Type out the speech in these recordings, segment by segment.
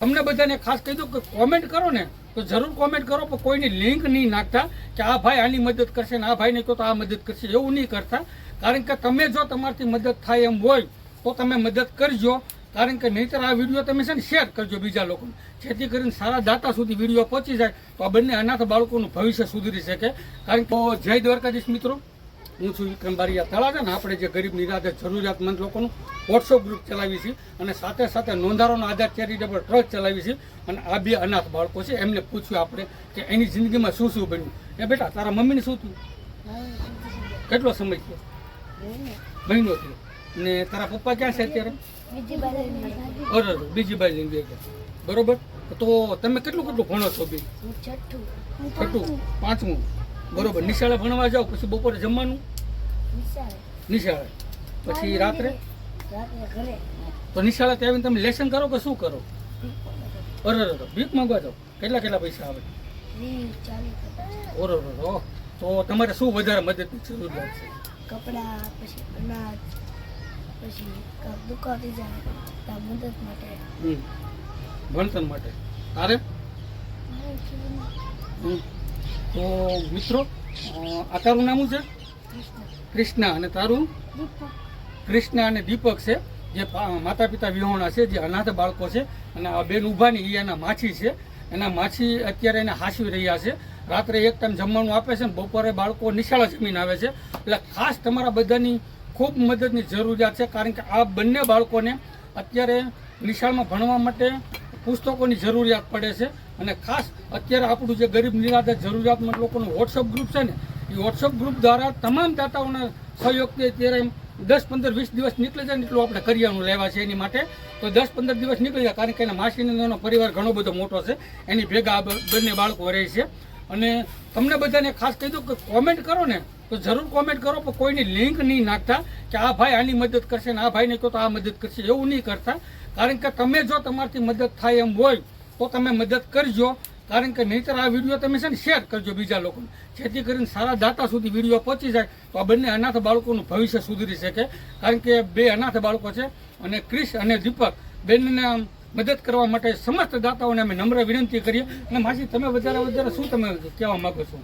તમને બધાને ખાસ કહી દઉં કે કોમેન્ટ કરો ને, તો જરૂર કોમેન્ટ કરો, પણ કોઈની લિંક નહીં નાખતા કે આ ભાઈ આની મદદ કરશે ને આ ભાઈને કહો તો આ મદદ કરશે, એવું નહીં કરતા. કારણ કે તમે જો તમારથી મદદ થાય એમ હોય, તો તમે મદદ કરજો. કારણ કે નહીંતર આ વીડિયો તમે છે ને શેર કરજો બીજા લોકોને. જેથી કરીને સારા દાતા સુધી વીડિયો પહોંચી જાય, તો આ બંને અનાથ બાળકોનું ભવિષ્ય સુધરી શકે. કારણ કે જય દ્વારકાધીશ મિત્રો. હું છું વિક્રમ બારીયા તળાજા ને આપણે જે ગરીબ નિરાધાર જરૂરિયાતમંદ લોકોનું વોટ્સઅપ ગ્રુપ ચલાવી છીએ અને સાથે સાથે નોંધારોનો આધાર ચેરિટેબલ ટ્રસ્ટ ચલાવી છીએ અને આ બે અનાથ બાળકો છે એમને પૂછ્યું આપણે કે એની જિંદગીમાં શું શું બન્યું. એ બેટા તારા મમ્મીને શું થયું? કેટલો સમય થયો? મહિનો થયો. ને તારા પપ્પા ક્યાં છે અત્યારે? અરે, બીજી બાજુ લઈને બરોબર? તો તમે કેટલું કેટલું ભણો છો બી? છઠ્ઠું પાંચમું. બરોબર. નિશાળે ભણવા જાઓ પછી બપોરે જમવાનું? નિશાળે. પછી રાત્રે? તો નિશાળે ત્યાં આવીને તમે લેસન કરો કે શું કરો? અરે ભીખ માંગવા જાઓ. કેટલા કેટલા પૈસા આવે? ઓરો ઓરો તો તમારે શું વધારે મદદની જરૂર લાગશે કપડા પછી અનાજ પછી કાંઈક જાય મદદ માટે. ભણતર માટે. તારે? હમ. તો મિત્રો આ તારું નામું છે? કૃષ્ણા. અને તારું? કૃષ્ણા અને દીપક છે, જે માતા પિતા વિહોણા છે, જે અનાથ બાળકો છે, અને આ બેન ઊભાની એ એના માછી છે. એના માછી અત્યારે એને હાંસવી રહ્યા છે. રાત્રે એક ટાઈમ જમવાનું આપે છે ને બપોરે બાળકો નિશાળા જમીન આવે છે. એટલે ખાસ તમારા બધાની ખૂબ મદદની જરૂરિયાત છે, કારણ કે આ બંને બાળકોને અત્યારે નિશાળમાં ભણવા માટે પુસ્તકોની જરૂરિયાત પડે છે. અને ખાસ અત્યારે આપણું જે ગરીબ નિરાધાર જરૂરિયાતમંદ લોકોનું વોટ્સઅપ ગ્રુપ છે ને, એ વોટ્સઅપ ગ્રુપ દ્વારા તમામ દાતાઓના સહયોગથી અત્યારે દસ પંદર વીસ દિવસ નીકળી જાય ને એટલું આપણે કરિયાણું લેવા છે એની માટે. તો દસ પંદર દિવસ નીકળી જાય કારણ કે એના માસીનો પરિવાર ઘણો બધો મોટો છે. એની ભેગા બંને બાળકો રહે છે. અને તમને બધાને ખાસ કહી દઉં કે કોમેન્ટ કરો ને તો જરૂર કોમેન્ટ કરો, પણ કોઈની લિંક નહીં નાખતા કે આ ભાઈ આની મદદ કરશે ને આ ભાઈને કહો તો આ મદદ કરશે, એવું નહીં કરતા. કારણ કે તમે જો તમારથી મદદ થાય એમ હોય, તો તમે મદદ કરજો. કારણ કે નહીંતર આ વીડિયો તમે છે ને શેર કરજો બીજા લોકોને. જેથી કરીને સારા દાતા સુધી વીડિયો પહોંચી જાય, તો આ બંને અનાથ બાળકોનું ભવિષ્ય સુધરી શકે. કારણ કે બે અનાથ બાળકો છે, અને ક્રિશ અને દીપક બંનેને મદદ કરવા માટે સમસ્ત દાતાઓને અમે નમ્ર વિનંતી કરીએ. અને માસી, તમે વધારે વધારે શું તમે કહેવા માંગો છો?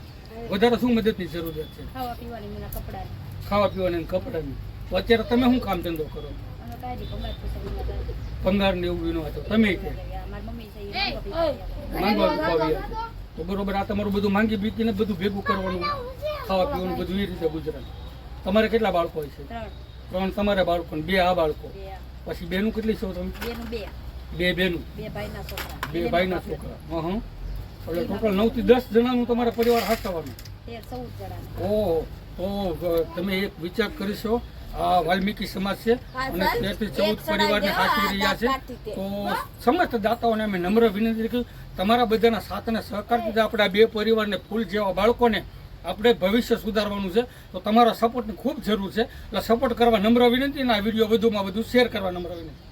વધારે શું મદદની જરૂરિયાત છે? ખાવા પીવાની મને કપડાં ખાવા પીવાની અને કપડાની તો અત્યારે તમે શું કામ ધંધો કરો? પગાર ને એવું વિનો હતો તમે કે? માંગવા. તો બરોબર આ તમારું બધું માંગી બીકીને બધું ભેગું કરવાનું. ખાવા પીવાનું બધું એ રીતે ગુજરાત. તમારે કેટલા બાળકો છે? ત્રણ. ત્રણ તમારા બાળકો બે આ બાળકો. પછી બેનું કેટલી છો તમે? બે. બે બેનું. બે ભાઈના છોકરા. બે ભાઈના છોકરા. હા હા. એટલે ટોટલ નવથી દસ જણાનું તમારા પરિવાર હાથવાનું ઓહો તો તમે એક વિચાર કરીશો આ વાલ્મીકી સમાજ છે અને તેથી ચૌદ પરિવારને સાચવી રહ્યા છે. તો. સમસ્ત દાતાઓને અમે નમ્ર વિનંતી કરી તમારા બધાના સાથ અને સહકારથી આપણે આ બે પરિવારને ફૂલ જેવા બાળકોને આપણે ભવિષ્ય સુધારવાનું છે. તો તમારા સપોર્ટની ખૂબ જરૂર છે. એટલે સપોર્ટ કરવા નમ્ર વિનંતી અને આ વીડિયો વધુમાં વધુ શેર કરવા નમ્ર વિનંતી.